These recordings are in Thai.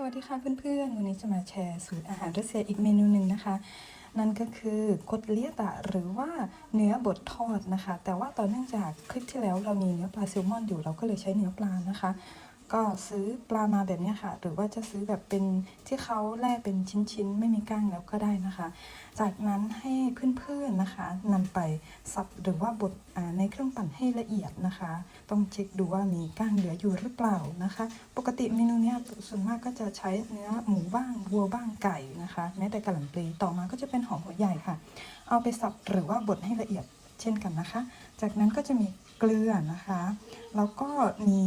สวัสดีค่ะเพื่อนๆ วันนี้จะมาแชร์สูตรอาหารรัสเซียอีกเมนูหนึ่งนะคะ นั่นก็คือโคตเลียตะหรือว่าเนื้อบดทอดนะคะ แต่ว่าตอนเนื่องจากคลิปที่แล้วเรามีเนื้อปลาแซลมอนอยู่เราก็เลยใช้เนื้อปลานะคะ ก็ซื้อปลามาแบบนี้ค่ะ หรือว่าจะซื้อแบบเป็นที่เขาแล่เป็นชิ้นๆ ไม่มีก้างแล้วก็ได้นะคะ จากนั้นให้เพื่อนๆนะคะนำไปสับหรือว่าบดในเครื่องปั่นให้ละเอียดนะคะ ต้องเช็คดูว่ามีก้างเหลืออยู่หรือเปล่านะคะ ปกติเมนูนี้ส่วนมากก็จะใช้เนื้อหมูบ้างวัวบ้างไก่นะคะ แม้แต่กระหล่ำปลีต่อมาก็จะเป็นหอมหัวใหญ่ค่ะ เอาไปสับหรือว่าบดให้ละเอียดเช่นกันนะคะ จากนั้นก็จะมีเกลือนะคะ แล้วก็มี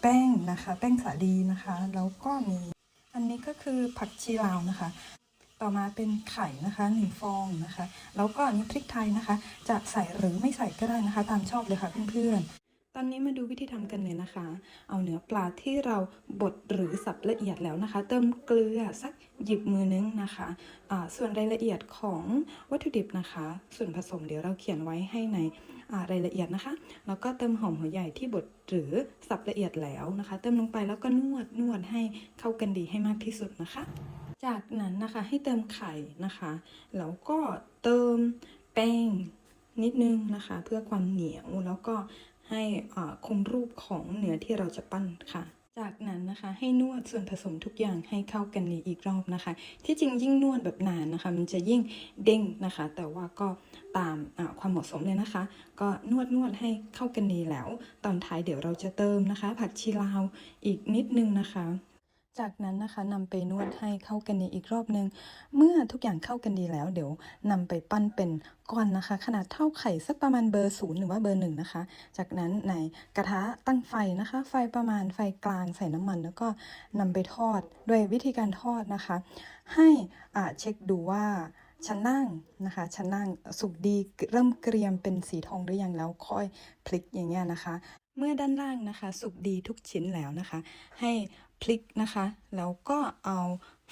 แป้งนะคะ แป้งสาลีนะคะ แล้วก็มีอันนี้ก็คือผักชีลาวนะคะ ต่อมาเป็นไข่นะคะหนึ่งฟองนะคะ แล้วก็อันนี้พริกไทยนะคะ จะใส่หรือไม่ใส่ก็ได้นะคะ ตามชอบเลยค่ะเพื่อนๆ อนนี้มาดูวิธีทำกันเลยนะคะ เอาเนื้อปลาที่เราบดหรือสับละเอียดแล้วนะคะ เติมเกลือสักหยิบมือนึงนะคะอ่าส่วนรายละเอียดของวัตถุดิบนะคะ ส่วนผสมเดี๋ยวเราเขียนไว้ให้ในรายละเอียดนะคะ แล้วก็เติมหอมหัวใหญ่ที่บดหรือสับละเอียดแล้วนะคะ เติมลงไปแล้วก็นวดนวดให้เข้ากันดีให้มากที่สุดนะคะ จากนั้นนะคะให้เติมไข่นะคะ แล้วก็เติมแป้งนิดนึงนะคะ เพื่อความเหนียวแล้วก็ ให้คงรูปของเนื้อที่เราจะปั้นค่ะ จากนั้นนะคะให้นวดส่วนผสมทุกอย่างให้เข้ากันดีอีกรอบนะคะ ที่จริงยิ่งนวดแบบนานนะคะ มันจะยิ่งเด้งนะคะ แต่ว่าก็ตามความเหมาะสมเลยนะคะ ก็นวดนวดให้เข้ากันดีแล้ว ตอนท้ายเดี๋ยวเราจะเติมนะคะ ผักชีลาวอีกนิดนึงนะคะ จากนั้นนะคะนำไปนวดให้เข้ากันดีอีกรอบนึง เมื่อทุกอย่างเข้ากันดีแล้ว เดี๋ยวนำไปปั้นเป็นก้อนนะคะ ขนาดเท่าไข่สักประมาณเบอร์ศูนย์หรือว่าเบอร์หนึ่งนะคะ จากนั้นในกระทะตั้งไฟนะคะ ไฟประมาณไฟกลางใส่น้ำมัน แล้วก็นำไปทอดด้วยวิธีการทอดนะคะ ให้อ่าเช็คดูว่าชั้นนั่งนะคะชั้นนั่งสุกดีเริ่มเกรียมเป็นสีทองหรือยังแล้วค่อยพลิกอย่างเงี้ยนะคะ เมื่อด้านล่างนะคะ สุกดีทุกชิ้นแล้วนะคะ ให้พลิกนะคะ แล้วก็เอา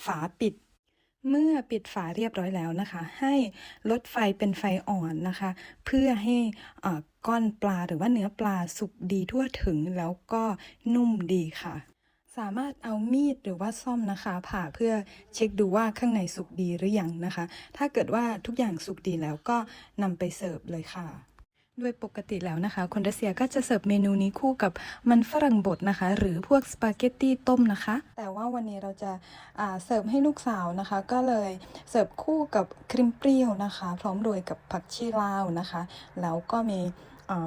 ฝาปิด เมื่อปิดฝาเรียบร้อยแล้วนะคะ ให้ลดไฟเป็นไฟอ่อนนะคะ เพื่อให้อ่าก้อนปลาหรือว่าเนื้อปลาสุกดีทั่วถึงแล้วก็นุ่มดีค่ะ สามารถเอามีดหรือว่าซ่อมนะคะ ผ่าเพื่อเช็คดูว่าข้างในสุกดีหรือยังนะคะ ถ้าเกิดว่าทุกอย่างสุกดีแล้วก็นำไปเสิร์ฟเลยค่ะ โดยปกติแล้วนะคะ คนรัสเซียก็จะเสิร์ฟเมนูนี้คู่กับมันฝรั่งบดนะคะ หรือพวกสปาเกตตี้ต้มนะคะ แต่ว่าวันนี้เราจะาเสิร์ฟให้ลูกสาวนะคะ ก็เลยเสิร์ฟคู่กับครีมเปรี้ยวนะคะ พร้อมโรยกับผักชีลาวนะคะ แล้วก็มี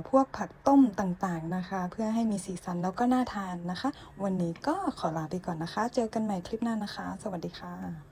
พวกผักต้มต่างๆนะคะ เพื่อให้มีสีสันแล้วก็น่าทานนะคะ วันนี้ก็ขอลาไปก่อนนะคะ เจอกันใหม่คลิปหน้านะคะ สวัสดีค่ะ